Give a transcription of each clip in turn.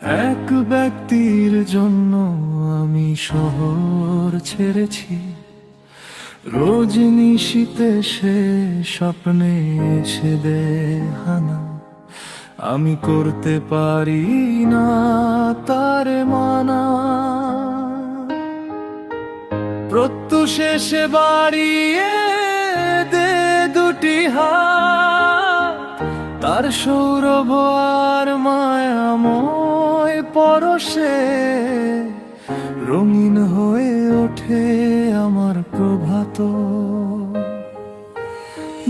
এক ব্যক্তির জন্য আমি শহর ছেড়েছি। রোজ নিশীতে সে স্বপ্নে এসে দে হানা আমি করতে পারি না তার মানা। প্রত্যুষে বাড়িয়ে দে দুটি হাত। তার সৌরভ আর মায়াময় পরশে রঙিন হয়ে ওঠে আমার প্রভাত।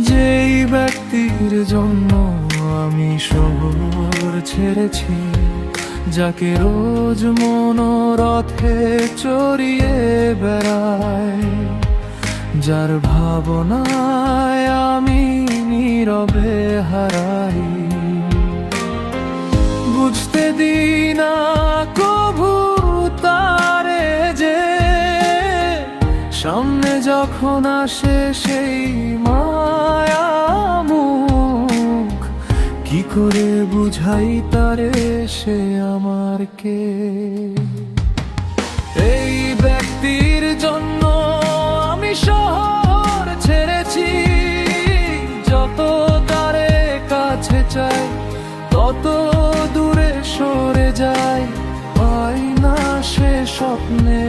যেই ব্যক্তির জন্য আমি শহর ছেড়েছি, যাকে রোজ মনোরথে চড়িয়ে বেড়ায়, যার ভাবনায় আমি নীরবে হারাই। দিনা কভু তারে যে সামনে যখন আসে সেই মায়া মুখ কি করে বুঝাই তারে সে আমার কে? এই ব্যক্তির জন্য আমি শহর ছেড়েছি, যত তারে কাছে চাই, তত সে স্বপ্নে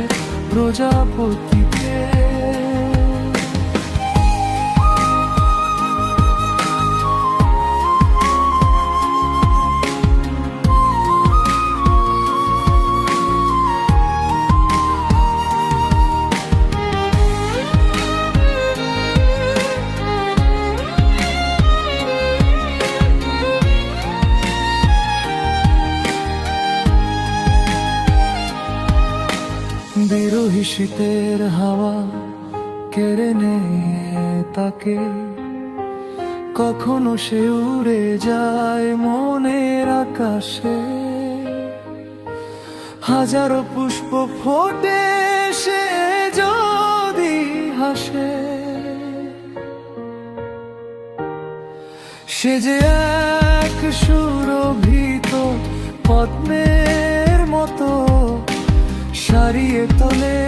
বিরোহী শীতের হাওয়া কেড়ে নে তাকে। কখনো সে উড়ে যায় মনের আকাশে। হাজারো পুষ্প ফোটে সে যদি হাসে। সে যে এক সুরভিত পদ্মের মতো সারিয়ে তোলে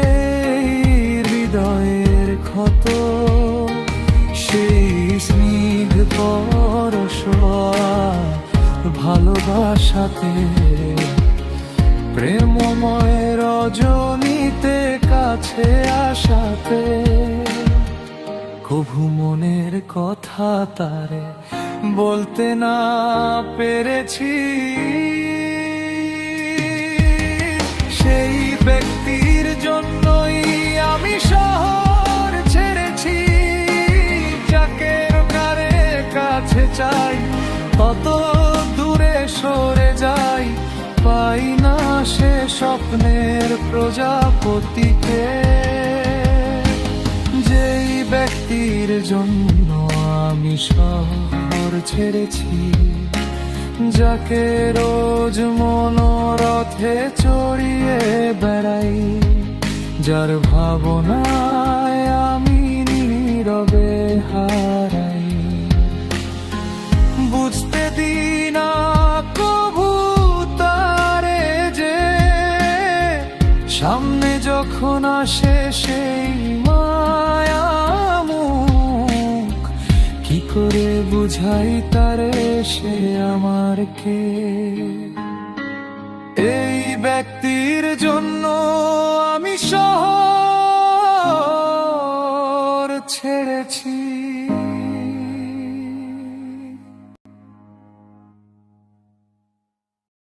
হৃদয়ের ক্ষত, সেই স্নিগ্ধ পরশ ভালোবাসাতে প্রেমময় রজনীতে কাছে আসাতে, কভু মনের কথা তারে বলতে না পেরেছি। সেই ব্যক্তির তত দূরে সরে যাই, পাই না সে স্বপ্নের প্রজাপতিকে। যেই ব্যক্তির জন্য আমি শহর ছেড়েছি, যাকে রোজ মনোরথে চড়িয়ে বেড়াই, যার ভাবনায় যখন আসে সেই মায়ামুখ, কি করে বুঝাই তার সে আমার কে? এই ব্যক্তির জন্য আমি শহর ছেড়েছি।